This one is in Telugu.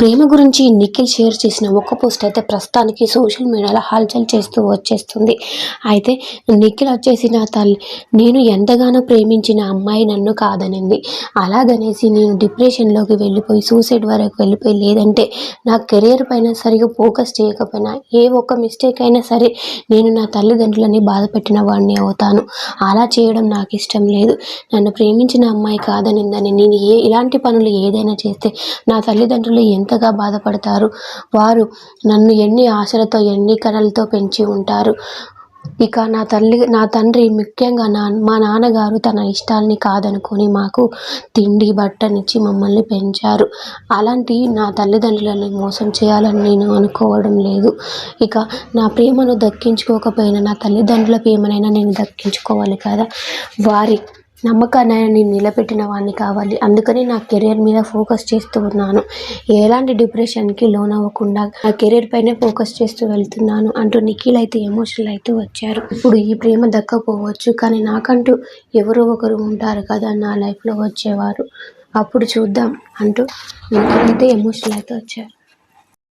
ప్రేమ గురించి నిఖిల్ షేర్ చేసిన ఒక పోస్ట్ అయితే ప్రస్తుతానికి సోషల్ మీడియాలో హల్చల్ చేస్తూ వచ్చేస్తుంది. అయితే నిఖిల్ వచ్చేసి నా తల్లి నేను ఎంతగానో ప్రేమించిన అమ్మాయి నన్ను కాదనింది. అలాగనేసి నేను డిప్రెషన్లోకి వెళ్ళిపోయి సూసైడ్ వరకు వెళ్ళిపోయి లేదంటే నా కెరీర్ పైన సరిగా ఫోకస్ చేయకపోయినా ఏ ఒక్క మిస్టేక్ అయినా సరే నేను నా తల్లిదండ్రులని బాధ పెట్టిన వాడిని అవుతాను. అలా చేయడం నాకు ఇష్టం లేదు. నన్ను ప్రేమించిన అమ్మాయి కాదనిందని నేను ఏ ఇలాంటి పనులు ఏదైనా చేస్తే నా తల్లిదండ్రులు ఎంతగా బాధపడతారు. వారు నన్ను ఎన్ని ఆశలతో ఎన్ని కలలతో పెంచి ఉంటారు. ఇక నా తల్లి నా తండ్రి ముఖ్యంగా నా మా నాన్నగారు తన ఇష్టాల్ని కాదనుకొని మాకు తిండి బట్టనిచ్చి మమ్మల్ని పెంచారు. అలాంటి నా తల్లిదండ్రులను మోసం చేయాలని నేను అనుకోవడం లేదు. ఇక నా ప్రేమను దక్కించుకోకపోయినా నా తల్లిదండ్రుల ప్రేమనైనా నేను దక్కించుకోవాలి కదా. వారి నమ్మకాన్ని నేను నిలబెట్టిన వాడిని కావాలి. అందుకని నా కెరీర్ మీద ఫోకస్ చేస్తూ ఉన్నాను. ఎలాంటి డిప్రెషన్కి లోన్ అవ్వకుండా నా కెరీర్ పైనే ఫోకస్ చేస్తూ వెళ్తున్నాను అంటూ నిఖిల్ అయితే ఎమోషనల్ అయితే వచ్చారు. ఇప్పుడు ఈ ప్రేమ దక్కపోవచ్చు కానీ నాకంటూ ఎవరో ఒకరు ఉంటారు కదా నా లైఫ్లో వచ్చేవారు. అప్పుడు చూద్దాం అంటూ నిఖిల్ అయితే ఎమోషనల్ అయితే వచ్చారు.